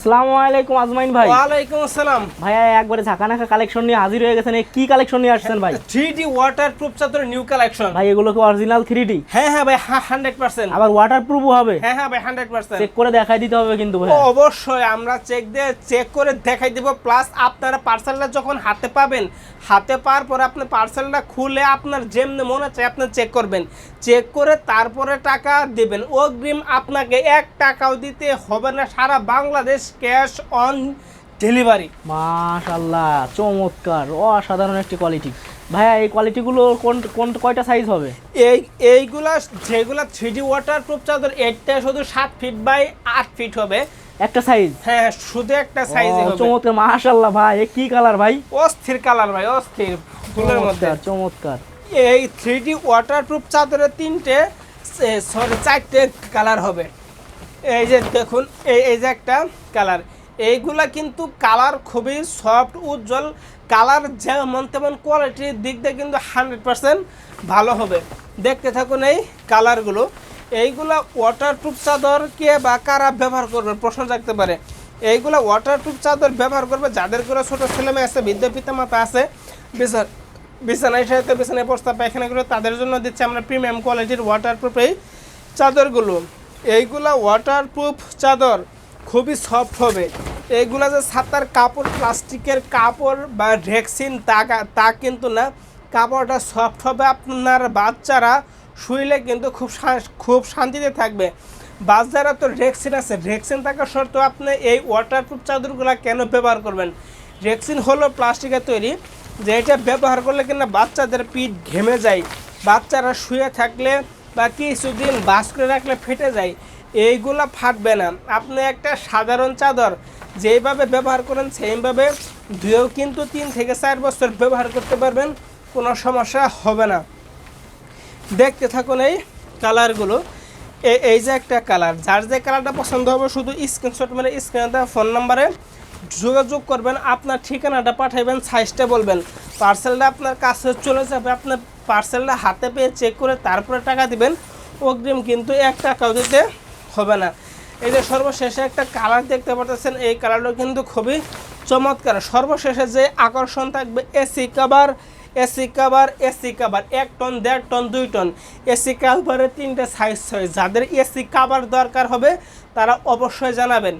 আসসালামু আলাইকুম আজমাইন ভাই। ওয়ালাইকুম আসসালাম। ভাইয়া একবারে ঝাঁকা নাকা কালেকশন নিয়ে হাজির হয়ে গেছেন। কি কালেকশন নিয়ে আসছেন ভাই? থ্রি ডি ওয়াটার প্রুফ চাদর নিউ কালেকশন ভাই এগুলো কি অরিজিনাল থ্রি ডি হ্যাঁ হ্যাঁ ভাই হান্ড্রেড পার্সেন্ট আবার ওয়াটার প্রুফও হবে? হ্যাঁ হ্যাঁ ভাই হান্ড্রেড পার্সেন্ট চেক করে দেখাই দিতে হবে কিন্তু ভাই অবশ্যই আমরা চেক দিয়ে চেক করে দেখাই দিব। প্লাস আপনারা পার্সেলটা যখন হাতে পাবেন হাতে পাওয়ার পরে আপনি পার্সেলটা খুলে আপনার যেমনি মনে চায় আপনি চেক করবেন। চেক করে তারপরে টাকা দেবেন। অগ্রিম আপনাকে এক টাকাও দিতে হবে না। সারা বাংলাদেশ ক্যাশ অন ডেলিভারি মাশাল্লাহ চমৎকার অসাধারণ একটি কোয়ালিটি ভাইয়া এই কোয়ালিটিগুলো কোন কোন কয়টা সাইজ হবে? এই এইগুলা যেগুলা থ্রি ডি ওয়াটার প্রুফ চাদর এটা শুধু সাত ফিট বাই আট ফিট হবে। একটা সাইজ হ্যাঁ শুধু একটা সাইজে হবে। চমৎকার মাশাল্লাহ ভাই এ কি কালার ভাই? অস্থির কালার ভাই অস্থির। ফুলের মধ্যে। চমৎকার চমৎকার। এই থ্রি ডি ওয়াটার প্রুফ চাদরের তিনটে সরি চারটে কালার হবে। এই যে দেখুন, এই এই যে একটা কালার এইগুলা কিন্তু কালার খুবই সফট উজ্জ্বল। কালার যেমন তেমন কোয়ালিটির দিক দিয়ে কিন্তু হান্ড্রেড পারসেন্ট ভালো হবে। দেখতে থাকুন এই কালারগুলো এইগুলা ওয়াটার ওয়াটারপ্রুফ চাদর কে বা কারা ব্যবহার করবে? প্রশ্ন থাকতে পারে। এইগুলা ওয়াটারপ্রুফ চাদর ব্যবহার করবে যাদের করে ছোটো ছেলে মেয়ে আছে, বৃদ্ধ পিতা মাতা আছে বিছানায় সাথে বিছানায় প্রস্তাব পায়খানা করে তাদের জন্য দিচ্ছে আমরা প্রিমিয়াম কোয়ালিটির ওয়াটারপ্রুফ এই চাদরগুলো। এইগুলা ওয়াটারপ্রুফ চাদর, খুবই সফট হবে। এইগুলা যে ছাতার কাপড়, প্লাস্টিকের কাপড় বা ভ্যাকসিন তা কিন্তু না। কাপড়টা সফট হবে আপনার বাচ্চারা, শুইলে কিন্তু খুব খুব শান্তিতে থাকবে। বাচ্চারা তো রেক্সিন আছে। রেক্সিন থাকা সত্ত্বেও আপনি এই ওয়াটারপ্রুফ চাদরগুলো কেন ব্যবহার করবেন? রেক্সিন হলো প্লাস্টিকের তৈরি, যে এটা ব্যবহার করলে কিনা বাচ্চাদের পিঠ ঘেমে যায়। বাচ্চারা শুয়ে থাকলে বা কিছুদিন বাস করে রাখলে ফেটে যায়, এইগুলা ফাটবে না। আপনি একটা সাধারণ চাদর যেইভাবে ব্যবহার করেন, সেইভাবে ধুয়েও কিন্তু তিন থেকে চার বছর ব্যবহার করতে পারবেন, কোনো সমস্যা হবে না। দেখতে থাকুন এই কালারগুলো। এই যে একটা কালার, যার যে কালারটা পছন্দ হবে শুধু স্ক্রিনশট মানে স্ক্রিনে দেওয়া ফোন নাম্বারে যোগাযোগ করবেন, আপনার ঠিকানাটা পাঠাবেন সাইজটা বলবেন। পার্সেলটা আপনার কাছে চলে যাবে, আপনার পার্সেলটা হাতে পেয়ে চেক করে তারপরে টাকা দিবেন, অগ্রিম কিন্তু এক টাকাও দিতে হবে না। এই যে সর্বশেষে একটা কালার দেখতে পাচ্ছেন এই কালারটা কিন্তু খুবই চমৎকার। সর্বশেষে যে আকর্ষণ থাকবে AC cover AC cover AC cover এক টন দেড় টন দুই টন এসি কাভারের তিনটে সাইজ হয় যাদের এসি কাভার দরকার হবে, তারা অবশ্যই জানাবেন।